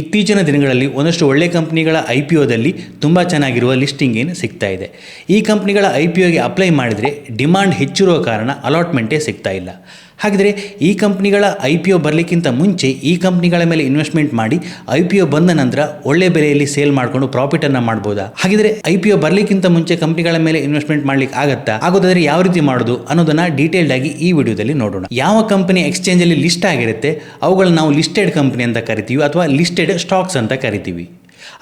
ಇತ್ತೀಚಿನ ದಿನಗಳಲ್ಲಿ ಒಂದಷ್ಟು ಒಳ್ಳೆ ಕಂಪ್ನಿಗಳ ಐ ಪಿ ಒದಲ್ಲಿ ತುಂಬ ಚೆನ್ನಾಗಿರುವ ಲಿಸ್ಟಿಂಗ್ ಏನು ಸಿಗ್ತಾ ಇದೆ. ಈ ಕಂಪ್ನಿಗಳ ಐ ಪಿ ಒಗೆ ಅಪ್ಲೈ ಮಾಡಿದರೆ ಡಿಮಾಂಡ್ ಹೆಚ್ಚಿರುವ ಕಾರಣ ಅಲಾಟ್ಮೆಂಟೇ ಸಿಗ್ತಾ ಇಲ್ಲ. ಹಾಗಿದ್ರೆ ಈ ಕಂಪ್ನಿಗಳ ಐ ಪಿ ಒ ಬರಲಿಕ್ಕಿಂತ ಮುಂಚೆ ಈ ಕಂಪ್ನಿಗಳ ಮೇಲೆ ಇನ್ವೆಸ್ಟ್ಮೆಂಟ್ ಮಾಡಿ ಐ ಪಿ ಒ ಬಂದ ನಂತರ ಒಳ್ಳೆ ಬೆಲೆಯಲ್ಲಿ ಸೇಲ್ ಮಾಡಿಕೊಂಡು ಪ್ರಾಫಿಟನ್ನು ಮಾಡ್ಬೋದಾ? ಹಾಗಿದ್ರೆ ಐ ಪಿ ಒ ಬರಲಿಕ್ಕಿಂತ ಮುಂಚೆ ಕಂಪ್ನಿಗಳ ಮೇಲೆ ಇನ್ವೆಸ್ಟ್ಮೆಂಟ್ ಮಾಡ್ಲಿಕ್ಕೆ ಆಗತ್ತಾ? ಆಗೋದಾದ್ರೆ ಯಾವ ರೀತಿ ಮಾಡೋದು ಅನ್ನೋದನ್ನ ಡೀಟೇಲ್ಡ್ ಆಗಿ ಈ ವಿಡಿಯೋದಲ್ಲಿ ನೋಡೋಣ. ಯಾವ ಕಂಪನಿ ಎಕ್ಸ್ಚೇಂಜ್ ಅಲ್ಲಿ ಲಿಸ್ಟ್ ಆಗಿರುತ್ತೆ, ಅವುಗಳನ್ನ ನಾವು ಲಿಸ್ಟೆಡ್ ಕಂಪನಿ ಅಂತ ಕರಿತೀವಿ ಅಥವಾ ಲಿಸ್ಟೆಡ್ ಸ್ಟಾಕ್ಸ್ ಅಂತ ಕರಿತೀವಿ.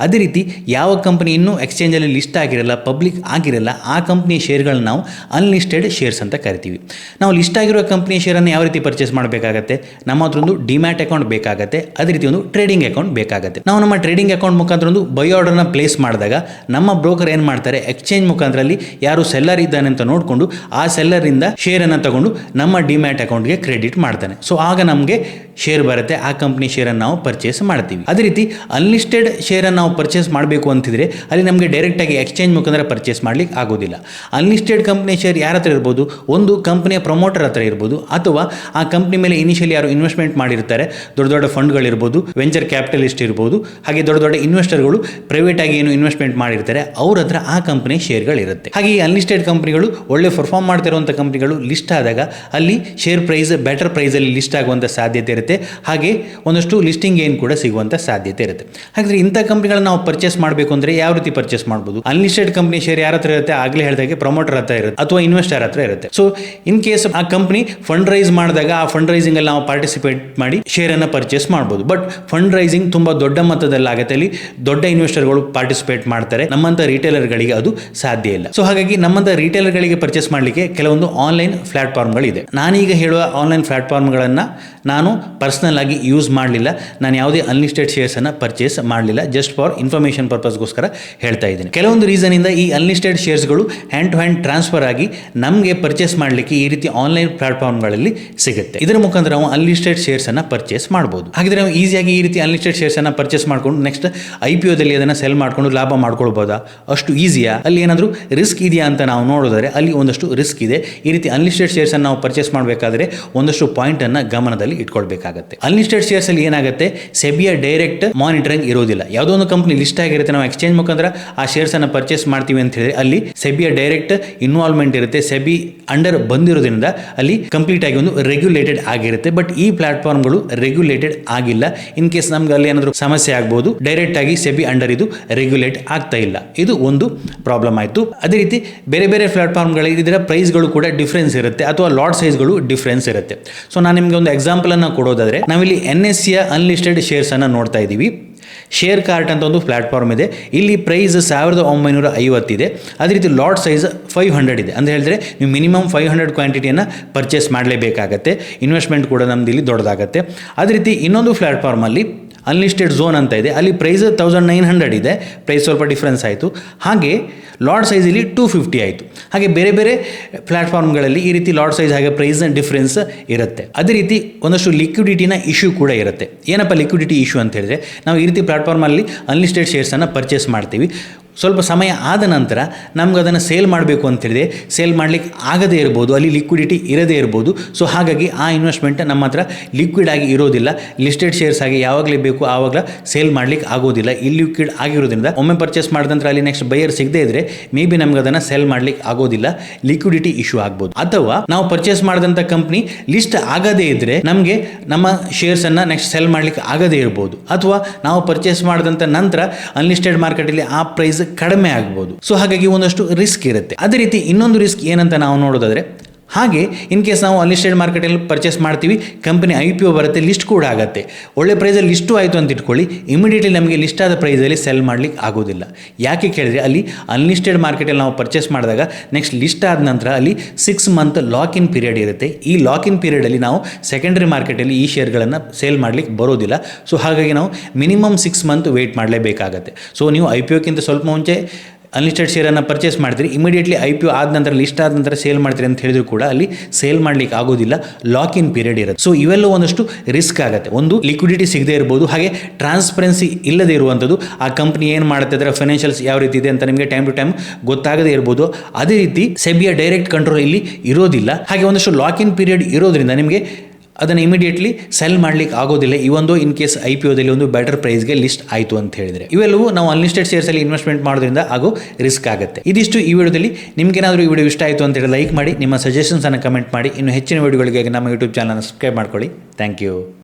ಅದೇ ರೀತಿ ಯಾವ ಕಂಪನಿ ಇನ್ನೂ ಎಕ್ಸ್ಚೇಂಜಲ್ಲಿ ಲಿಸ್ಟ್ ಆಗಿರಲ್ಲ ಪಬ್ಲಿಕ್ ಆಗಿರಲ್ಲ, ಆ ಕಂಪ್ನಿಯ ಶೇರ್ಗಳನ್ನ ನಾವು ಅನ್ಲಿಸ್ಟೆಡ್ ಶೇರ್ಸ್ ಅಂತ ಕರಿತೀವಿ. ನಾವು ಲಿಸ್ಟ್ ಆಗಿರೋ ಕಂಪ್ನಿಯ ಶೇರನ್ನು ಯಾವ ರೀತಿ ಪರ್ಚೇಸ್ ಮಾಡಬೇಕಾಗತ್ತೆ? ನಮ್ಮ ಹತ್ರ ಒಂದು ಡಿಮ್ಯಾಟ್ ಅಕೌಂಟ್ ಬೇಕಾಗತ್ತೆ. ಅದೇ ರೀತಿ ಒಂದು ಟ್ರೇಡಿಂಗ್ ಅಕೌಂಟ್ ಬೇಕಾಗುತ್ತೆ. ನಾವು ನಮ್ಮ ಟ್ರೇಡಿಂಗ್ ಅಕೌಂಟ್ ಮುಖಾಂತರ ಒಂದು ಬೈ ಆರ್ಡರ್ನ ಪ್ಲೇಸ್ ಮಾಡಿದಾಗ ನಮ್ಮ ಬ್ರೋಕರ್ ಏನು ಮಾಡ್ತಾರೆ? ಎಕ್ಸ್ಚೇಂಜ್ ಮುಖಾಂತರಲ್ಲಿ ಯಾರು ಸೆಲ್ಲರ್ ಇದ್ದಾನೆ ಅಂತ ನೋಡಿಕೊಂಡು ಆ ಸೆಲ್ಲರಿಂದ ಶೇರನ್ನು ತಗೊಂಡು ನಮ್ಮ ಡಿಮ್ಯಾಟ್ ಅಕೌಂಟ್ಗೆ ಕ್ರೆಡಿಟ್ ಮಾಡ್ತಾನೆ. ಸೊ ಆಗ ನಮಗೆ ಶೇರ್ ಬರುತ್ತೆ, ಆ ಕಂಪ್ನಿ ಶೇರನ್ನು ನಾವು ಪರ್ಚೇಸ್ ಮಾಡ್ತೀವಿ. ಅದೇ ರೀತಿ ಅನ್ಲಿಸ್ಟೆಡ್ ಶೇರನ್ನು ನಾವು ಪರ್ಚೇಸ್ ಮಾಡಬೇಕು ಅಂತಿದ್ರೆ, ಅಲ್ಲಿ ನಮಗೆ ಡೈರೆಕ್ಟಾಗಿ ಎಕ್ಸ್ಚೇಂಜ್ ಮುಖಾಂತರ ಪರ್ಚೇಸ್ ಮಾಡ್ಲಿಕ್ಕೆ ಆಗೋದಿಲ್ಲ. ಅನ್ಲಿಸ್ಟೆಡ್ ಕಂಪ್ನಿ ಶೇರ್ ಯಾರ ಹತ್ರ ಇರ್ಬೋದು? ಒಂದು ಕಂಪ್ನಿಯ ಪ್ರಮೋಟರ್ ಹತ್ರ ಇರ್ಬೋದು. ಅಥವಾ ಆ ಕಂಪ್ನಿ ಮೇಲೆ ಇನಿಷಿಯಲಿ ಯಾರು ಇನ್ವೆಸ್ಟ್ಮೆಂಟ್ ಮಾಡಿರ್ತಾರೆ, ದೊಡ್ಡ ದೊಡ್ಡ ಫಂಡ್ಗಳಿರ್ಬೋದು ವೆಂಚರ್ ಕ್ಯಾಪಿಟಲಿಸ್ಟ್ ಇರ್ಬೋದು, ಹಾಗೆ ದೊಡ್ಡ ದೊಡ್ಡ ಇನ್ವೆಸ್ಟರ್ಗಳು ಪ್ರೈವೇಟ್ ಆಗಿ ಏನು ಇನ್ವೆಸ್ಟ್ಮೆಂಟ್ ಮಾಡಿರ್ತಾರೆ, ಅವ್ರ ಹತ್ರ ಆ ಕಂಪನಿ ಶೇರ್ಗಳಿರುತ್ತೆ ಹಾಗೆ ಈ ಅನ್ಲಿಸ್ಟೆಡ್ ಕಂಪ್ನಿಗಳು ಒಳ್ಳೆ ಪರ್ಫಾರ್ಮ್ ಮಾಡ್ತಿರುವಂಥ ಕಂಪ್ನಿಗಳು ಲಿಸ್ಟ್ ಆದಾಗ, ಅಲ್ಲಿ ಶೇರ್ ಪ್ರೈಸ್ ಬೆಟರ್ ಪ್ರೈಸಲ್ಲಿ ಲಿಸ್ಟ್ ಆಗುವಂಥ ಸಾಧ್ಯತೆ ಇರುತ್ತೆ. ಹಾಗೆ ಒಂದಷ್ಟು ಲಿಸ್ಟಿಂಗ್ ಏನು ಕೂಡ ಸಿಗುವಂಥ ಸಾಧ್ಯತೆ ಇರುತ್ತೆ. ಹಾಗಾದ್ರೆ ಇಂಥ ಕಂಪ್ನಿಗಳನ್ನ ನಾವು ಪರ್ಚೇಸ್ ಮಾಡಬೇಕು ಅಂದರೆ ಯಾವ ರೀತಿ ಪರ್ಚೇಸ್ ಮಾಡ್ಬೋದು? ಅನ್ಲಿಸ್ಟೆಡ್ ಕಂಪ್ನಿ ಶೇರ್ ಯಾರ ಹತ್ರ ಇರುತ್ತೆ? ಆಗಲೇ ಹೇಳಿದಾಗೆ ಪ್ರಮೋಟರ್ ಹತ್ರ ಇರುತ್ತೆ ಅಥವಾ ಇನ್ವೆಸ್ಟರ್ ಹತ್ರ ಇರುತ್ತೆ. ಸೊ ಇನ್ ಕೇಸ್ ಆ ಕಂಪ್ನಿ ಫಂಡ್ ರೈಸ್ ಮಾಡಿದಾಗ ಆ ಫಂಡ್ ರೈಸಿಂಗ್ ಅಲ್ಲಿ ನಾವು ಪಾರ್ಟಿಸಿಪೇಟ್ ಮಾಡಿ ಶೇರನ್ನು ಪರ್ಚೇಸ್ ಮಾಡ್ಬೋದು. ಬಟ್ ಫಂಡ್ ರೈಸಿಂಗ್ ತುಂಬಾ ದೊಡ್ಡ ಮಟ್ಟದಲ್ಲಿ ಆಗುತ್ತೆ ಅಲ್ಲಿ ದೊಡ್ಡ ಇನ್ವೆಸ್ಟರ್ಗಳು ಪಾರ್ಟಿಸಿಪೇಟ್ ಮಾಡ್ತಾರೆ. ನಮ್ಮಂತ ರಿಟೇಲರ್ಗಳಿಗೆ ಅದು ಸಾಧ್ಯ ಇಲ್ಲ. ಸೊ ಹಾಗಾಗಿ ನಮ್ಮಂತ ರಿಟೇಲರ್ಗಳಿಗೆ ಪರ್ಚೇಸ್ ಮಾಡಲಿಕ್ಕೆ ಕೆಲವೊಂದು ಆನ್ಲೈನ್ ಪ್ಲಾಟ್ಫಾರ್ಮ್ಗಳಿದೆ ನಾನೀಗ ಹೇಳುವ ಆನ್ಲೈನ್ ಪ್ಲಾಟ್ಫಾರ್ಮ್ಗಳನ್ನು ನಾನು ಪರ್ಸನಲ್ ಆಗಿ ಯೂಸ್ ಮಾಡಲಿಲ್ಲ. ನಾನು ಯಾವುದೇ ಅನ್ಲಿಸ್ಟೆಡ್ ಶೇರ್ಸನ್ನು ಪರ್ಚೇಸ್ ಮಾಡಲಿಲ್ಲ. ಜಸ್ಟ್ ಫಾರ್ ಇನ್ಫಾರ್ಮೇಷನ್ ಪರ್ಪಸ್ಗೋಸ್ಕರ ಹೇಳ್ತಾ ಇದ್ದೀನಿ. ಕೆಲವೊಂದು ರೀಸನಿಂದ ಈ ಅನ್ಲಿಸ್ಟೆಡ್ ಶೇರ್ಸ್ಗಳು ಹ್ಯಾಂಡ್ ಟು ಹ್ಯಾಂಡ್ ಟ್ರಾನ್ಸ್ಫರ್ ಆಗಿ ನಮಗೆ ಪರ್ಚೇಸ್ ಮಾಡಲಿಕ್ಕೆ ಈ ರೀತಿ ಆನ್ಲೈನ್ ಪ್ಲಾಟ್ಫಾರ್ಮ್ಗಳಲ್ಲಿ ಸಿಗುತ್ತೆ. ಇದರ ಮುಖಾಂತರ ನಾವು ಅನ್ಲಿಸ್ಟೆಡ್ ಶೇರ್ಸನ್ನು ಪರ್ಚೇಸ್ ಮಾಡ್ಬೋದು. ಹಾಗಿದ್ರೆ ನಾವು ಈಸಿಯಾಗಿ ಈ ರೀತಿ ಅನ್ಲಿಸ್ಟೆಡ್ ಶೇರ್ಸನ್ನು ಪರ್ಚೇಸ್ ಮಾಡ್ಕೊಂಡು ನೆಕ್ಸ್ಟ್ ಐ ಪಿ ಒದಲ್ಲಿ ಅದನ್ನು ಸೆಲ್ ಮಾಡಿಕೊಂಡು ಲಾಭ ಮಾಡ್ಕೊಳ್ಬೋದಾ? ಅಷ್ಟು ಈಸಿಯಾ ಅಲ್ಲಿ ಏನಾದರೂ ರಿಸ್ಕ್ ಇದೆಯಾ ಅಂತ ನಾವು ನೋಡಿದರೆ ಅಲ್ಲಿ ಒಂದಷ್ಟು ರಿಸ್ಕ್ ಇದೆ. ಈ ರೀತಿ ಅನ್ಲಿಸ್ಟೆಡ್ ಶೇರ್ಸನ್ನು ನಾವು ಪರ್ಚೇಸ್ ಮಾಡಬೇಕಾದ್ರೆ ಒಂದಷ್ಟು ಪಾಯಿಂಟ್ ಅನ್ನ ಗಮನದಲ್ಲಿ ಇಟ್ಕೊಳ್ಬೇಕಾಗುತ್ತೆ. ಅನ್ಲಿಸ್ಟೆಡ್ ಶೇರ್ಸ್ ಅಲ್ಲಿ ಏನಾಗುತ್ತೆ? ಸೆಬಿಯ ಡೈರೆಕ್ಟ್ ಮಾನಿಟರಿಂಗ್ ಇರೋದಿಲ್ಲ. ಯಾವುದೋ ಒಂದು ಕಂಪನಿ ಲಿಸ್ಟ್ ಆಗಿರುತ್ತೆ, ನಾವು ಎಕ್ಸ್ಚೇಂಜ್ ಮುಖಾಂತರ ಆ ಶೇರ್ಸ್ ಅನ್ನ ಪರ್ಚೇಸ್ ಮಾಡ್ತೀವಿ ಅಂತ ಹೇಳಿದ್ರೆ ಅಲ್ಲಿ ಸೆಬಿಯ ಡೈರೆಕ್ಟ್ ಇನ್ವಾಲ್ವ್ಮೆಂಟ್ ಇರುತ್ತೆ. ಸೆಬಿ ಅಂಡರ್ ಬಂದಿರೋದ್ರಿಂದ ಅಲ್ಲಿ ಕಂಪ್ಲೀಟ್ ಆಗಿ ಒಂದು ರೆಗ್ಯುಲೇಟೆಡ್ ಆಗಿರುತ್ತೆ. ಬಟ್ ಈ ಪ್ಲಾಟ್ಫಾರ್ಮ್ಗಳು ರೆಗ್ಯುಲೇಟೆಡ್ ಆಗಿಲ್ಲ. ಇನ್ ಕೇಸ್ ನಮ್ಗೆ ಅಲ್ಲಿ ಏನಾದರೂ ಸಮಸ್ಯೆ ಆಗ್ಬೋದು ಡೈರೆಕ್ಟ್ ಆಗಿ ಸೆಬಿ ಅಂಡರ್ ಇದು ರೆಗ್ಯುಲೇಟ್ ಆಗ್ತಾ ಇಲ್ಲ. ಇದು ಒಂದು ಪ್ರಾಬ್ಲಮ್ ಆಯಿತು. ಅದೇ ರೀತಿ ಬೇರೆ ಬೇರೆ ಪ್ಲಾಟ್ಫಾರ್ಮ್ಗಳಿಗೆ ಇದರ ಪ್ರೈಸ್ಗಳು ಕೂಡ ಡಿಫ್ರೆನ್ಸ್ ಇರುತ್ತೆ. ಅಥವಾ ಲಾಟ್ ಸೈಜ್ಗಳು ಡಿಫ್ರೆನ್ಸ್ ಇರುತ್ತೆ. ಸೊ ನಾನು ನಿಮಗೆ ಒಂದು ಎಕ್ಸಾಂಪಲ್ ಅನ್ನು ಕೊಡೋದಾದ್ರೆ ನಾವಿಲ್ಲಿ ಎನ್ ಎಸ್ ಸಿಯ ಅನ್ಲಿಸ್ಟೆಡ್ ಶೇರ್ಸ್ ಅನ್ನು ನೋಡ್ತಾ ಇದ್ದೀವಿ. ಶೇರ್ ಕಾರ್ಟ್ ಅಂತ ಒಂದು ಪ್ಲಾಟ್ಫಾರ್ಮ್ ಇದೆ. ಇಲ್ಲಿ ಪ್ರೈಸ್ ಸಾವಿರದ ಒಂಬೈನೂರ ಐವತ್ತಿದೆ ಅದೇ ರೀತಿ ಲಾಟ್ ಸೈಜ್ ಫೈವ್ ಹಂಡ್ರೆಡ್ ಇದೆ. ಅಂತ ಹೇಳಿದ್ರೆ ನೀವು ಮಿನಿಮಮ್ ಫೈವ್ ಹಂಡ್ರೆಡ್ ಕ್ವಾಂಟಿಟಿಯನ್ನು ಪರ್ಚೇಸ್ ಮಾಡಲೇಬೇಕಾಗತ್ತೆ. ಇನ್ವೆಸ್ಟ್ಮೆಂಟ್ ಕೂಡ ನಮ್ದು ಇಲ್ಲಿ ದೊಡ್ಡದಾಗತ್ತೆ. ಅದೇ ರೀತಿ ಇನ್ನೊಂದು ಪ್ಲಾಟ್ಫಾರ್ಮಲ್ಲಿ ಅನ್ಲಿಸ್ಟೆಡ್ ಝೋನ್ ಅಂತ ಇದೆ. ಅಲ್ಲಿ ಪ್ರೈಸ್ ತೌಸಂಡ್ ನೈನ್ ಹಂಡ್ರೆಡ್ ಇದೆ. ಪ್ರೈಸ್ ಸ್ವಲ್ಪ ಡಿಫ್ರೆನ್ಸ್ ಆಯಿತು. ಹಾಗೆ ಲಾರ್ಡ್ ಸೈಜಲ್ಲಿ ಟೂ ಫಿಫ್ಟಿ ಆಯಿತು. ಹಾಗೆ ಬೇರೆ ಬೇರೆ ಪ್ಲಾಟ್ಫಾರ್ಮ್ಗಳಲ್ಲಿ ಈ ರೀತಿ ಲಾಡ್ ಸೈಜ್ ಹಾಗೆ ಪ್ರೈಸ್ನ ಡಿಫ್ರೆನ್ಸ್ ಇರುತ್ತೆ. ಅದೇ ರೀತಿ ಒಂದಷ್ಟು ಲಿಕ್ವಿಡಿಟಿನ ಇಶ್ಯೂ ಕೂಡ ಇರುತ್ತೆ. ಏನಪ್ಪ ಲಿಕ್ವಿಡಿಟಿ ಇಶ್ಯೂ ಅಂತ ಹೇಳಿದ್ರೆ, ನಾವು ಈ ರೀತಿ ಪ್ಲಾಟ್ಫಾರ್ಮಲ್ಲಿ ಅನ್ಲಿಸ್ಟೆಡ್ ಶೇರ್ಸನ್ನು ಪರ್ಚೇಸ್ ಮಾಡ್ತೀವಿ. ಸ್ವಲ್ಪ ಸಮಯ ಆದ ನಂತರ ನಮ್ಗೆ ಅದನ್ನು ಸೇಲ್ ಮಾಡಬೇಕು ಅಂತೇಳಿದ್ರೆ ಸೇಲ್ ಮಾಡಲಿಕ್ಕೆ ಆಗದೇ ಇರ್ಬೋದು, ಅಲ್ಲಿ ಲಿಕ್ವಿಡಿಟಿ ಇರದೇ ಇರ್ಬೋದು. ಸೊ ಹಾಗಾಗಿ ಆ ಇನ್ವೆಸ್ಟ್ಮೆಂಟ್ ನಮ್ಮ ಹತ್ರ ಲಿಕ್ವಿಡ್ ಆಗಿ ಇರೋದಿಲ್ಲ. ಲಿಸ್ಟೆಡ್ ಶೇರ್ಸ್ ಆಗಿ ಯಾವಾಗಲೇ ಬೇಕು ಆವಾಗಲೇ ಸೇಲ್ ಮಾಡಲಿಕ್ಕೆ ಆಗೋದಿಲ್ಲ. ಇಲ್ಲಿಕ್ವಿಡ್ ಆಗಿರೋದ್ರಿಂದ ಒಮ್ಮೆ ಪರ್ಚೇಸ್ ಮಾಡಿದ ನಂತರ ಅಲ್ಲಿ ನೆಕ್ಸ್ಟ್ ಬೈಯರ್ ಸಿಗದೇ ಇದ್ರೆ ಮೇ ಬಿ ನಮ್ಗೆ ಅದನ್ನು ಸೆಲ್ ಮಾಡಲಿಕ್ಕೆ ಆಗೋದಿಲ್ಲ. ಲಿಕ್ವಿಡಿಟಿ ಇಶ್ಯೂ ಆಗ್ಬೋದು. ಅಥವಾ ನಾವು ಪರ್ಚೇಸ್ ಮಾಡಿದಂಥ ಕಂಪ್ನಿ ಲಿಸ್ಟ್ ಆಗದೇ ಇದ್ರೆ ನಮಗೆ ನಮ್ಮ ಶೇರ್ಸನ್ನು ನೆಕ್ಸ್ಟ್ ಸೆಲ್ ಮಾಡಲಿಕ್ಕೆ ಆಗದೇ ಇರ್ಬೋದು. ಅಥವಾ ನಾವು ಪರ್ಚೇಸ್ ಮಾಡಿದಂಥ ನಂತರ ಅನ್ಲಿಸ್ಟೆಡ್ ಮಾರ್ಕೆಟಲ್ಲಿ ಆ ಪ್ರೈಸ್ ಕಡಿಮೆ ಆಗ್ಬೋದು. ಸೊ ಹಾಗಾಗಿ ಒಂದಷ್ಟು ರಿಸ್ಕ್ ಇರುತ್ತೆ. ಅದೇ ರೀತಿ ಇನ್ನೊಂದು ರಿಸ್ಕ್ ಏನಂತ ನಾವು ನೋಡೋದಾದ್ರೆ ಹಾಗೆ ಇನ್ ಕೇಸ್ ನಾವು ಅನ್ಲಿಸ್ಟೆಡ್ ಮಾರ್ಕೆಟಲ್ಲಿ ಪರ್ಚೇಸ್ ಮಾಡ್ತೀವಿ ಕಂಪನಿ ಐ ಪಿ ಒ ಬರುತ್ತೆ ಲಿಸ್ಟ್ ಕೂಡ ಆಗುತ್ತೆ. ಒಳ್ಳೆ ಪ್ರೈಸಲ್ಲಿ ಲಿಸ್ಟು ಆಯಿತು ಅಂತ ಇಟ್ಕೊಳ್ಳಿ ಇಮಿಡಿಯೇಟ್ಲಿ ನಮಗೆ ಲಿಸ್ಟ್ ಆದ ಪ್ರೈಸಲ್ಲಿ ಸೆಲ್ ಮಾಡ್ಲಿಕ್ಕೆ ಆಗೋದಿಲ್ಲ. ಯಾಕೆ ಕೇಳಿದ್ರೆ ಅಲ್ಲಿ ಅನ್ಲಿಸ್ಟೆಡ್ ಮಾರ್ಕೆಟಲ್ಲಿ ನಾವು ಪರ್ಚೇಸ್ ಮಾಡಿದಾಗ ನೆಕ್ಸ್ಟ್ ಲಿಸ್ಟ್ ಆದ ನಂತರ ಅಲ್ಲಿ six month lock in period ಇರುತ್ತೆ. ಈ ಲಾಕ್ ಇನ್ ಪೀರಿಯಡಲ್ಲಿ ನಾವು ಸೆಕೆಂಡರಿ ಮಾರ್ಕೆಟಲ್ಲಿ ಈ ಶೇರ್ಗಳನ್ನು ಸೇಲ್ ಮಾಡ್ಲಿಕ್ಕೆ ಬರೋದಿಲ್ಲ. ಸೊ ಹಾಗಾಗಿ ನಾವು ಮಿನಿಮಮ್ ಸಿಕ್ಸ್ ಮಂತ್ ವೆಯ್ಟ್ ಮಾಡಲೇಬೇಕಾಗತ್ತೆ. ಸೊ ನೀವು ಐ ಪಿ ಒಕ್ಕಿಂತ ಸ್ವಲ್ಪ ಮುಂಚೆ ಅನ್ಲಿಸ್ಟೆಡ್ ಶೇರನ್ನು ಪರ್ಚೇಸ್ ಮಾಡ್ತೀರಿ. ಇಮಿಡಿಯೇಟ್ಲಿ ಐ ಪಿ ಒ ಆದ ನಂತರ ಲಿಸ್ಟ್ ಆದ ನಂತರ ಸೇಲ್ ಮಾಡ್ತೀರಿ ಅಂತ ಹೇಳಿದ್ರು ಕೂಡ ಅಲ್ಲಿ ಸೇಲ್ ಮಾಡ್ಲಿಕ್ಕೆ ಆಗೋದಿಲ್ಲ. ಲಾಕ್ ಇನ್ ಪೀರಿಯಡ್ ಇರುತ್ತೆ. ಸೊ ಇವೆಲ್ಲ ಒಂದಷ್ಟು ರಿಸ್ಕ್ ಆಗುತ್ತೆ. ಒಂದು ಲಿಕ್ವಿಡಿಟಿ ಸಿಗದೇ ಇರ್ಬೋದು. ಹಾಗೆ ಟ್ರಾನ್ಸ್ಪರೆನ್ಸಿ ಇಲ್ಲದೆ ಇರುವಂಥದ್ದು. ಆ ಕಂಪ್ನಿ ಏನು ಮಾಡುತ್ತೆ ಅದರ ಫೈನಾನ್ಷಿಯಲ್ಸ್ ಯಾವ ರೀತಿ ಇದೆ ಅಂತ ನಿಮಗೆ ಟೈಮ್ ಟು ಟೈಮ್ ಗೊತ್ತಾಗದೇ ಇರ್ಬೋದು. ಅದೇ ರೀತಿ ಸೆಬಿಯ ಡೈರೆಕ್ಟ್ ಕಂಟ್ರೋಲ್ ಇಲ್ಲಿ ಇರೋದಿಲ್ಲ. ಹಾಗೆ ಒಂದಷ್ಟು ಲಾಕ್ ಇನ್ ಪೀರಿಯಡ್ ಇರೋದ್ರಿಂದ ನಿಮಗೆ ಅದನ್ನು ಇಮಿಡಿಯೇಟ್ಲಿ ಸೆಲ್ ಮಾಡ್ಲಿಕ್ಕೆ ಆಗೋದಿಲ್ಲ. ಒಂದು ಇನ್ ಕೇಸ್ ಐ ಪಿ ಒದಲ್ಲಿ ಒಂದು ಬೆಟರ್ ಪ್ರೈಸ್ಗೆ ಲಿಸ್ಟ್ ಆಯಿತು ಅಂತ ಹೇಳಿದರೆ. ಇವೆಲ್ಲವೂ ನಾವು ಅನ್ಲಿಸ್ಟೆಡ್ ಶೇರ್ಸಲ್ಲಿ ಇನ್ವೆಸ್ಟ್ಮೆಂಟ್ ಮಾಡೋದ್ರಿಂದ ಆಗೋ ರಿಸ್ಕ್ ಆಗುತ್ತೆ. ಇದಿಷ್ಟು ಈ ವಿಡಿಯೋದಲ್ಲಿ. ನಿಮ್ಗೇನಾದರೂ ಈ ವಿಡಿಯೋ ಇಷ್ಟ ಆಯಿತು ಅಂತ ಹೇಳಿ ಲೈಕ್ ಮಾಡಿ, ನಿಮ್ಮ ಸಜೆಷನ್ಸನ್ನು ಕಮೆಂಟ್ ಮಾಡಿ. ಇನ್ನು ಹೆಚ್ಚಿನ ವಿಡಿಯೋಗಳಿಗೆ ನಮ್ಮ ಯೂಟ್ಯೂಬ್ ಚಾನಲ್ನ ಸಬ್ಸ್ಕ್ರೈಬ್ ಮಾಡ್ಕೊಳ್ಳಿ. Thank you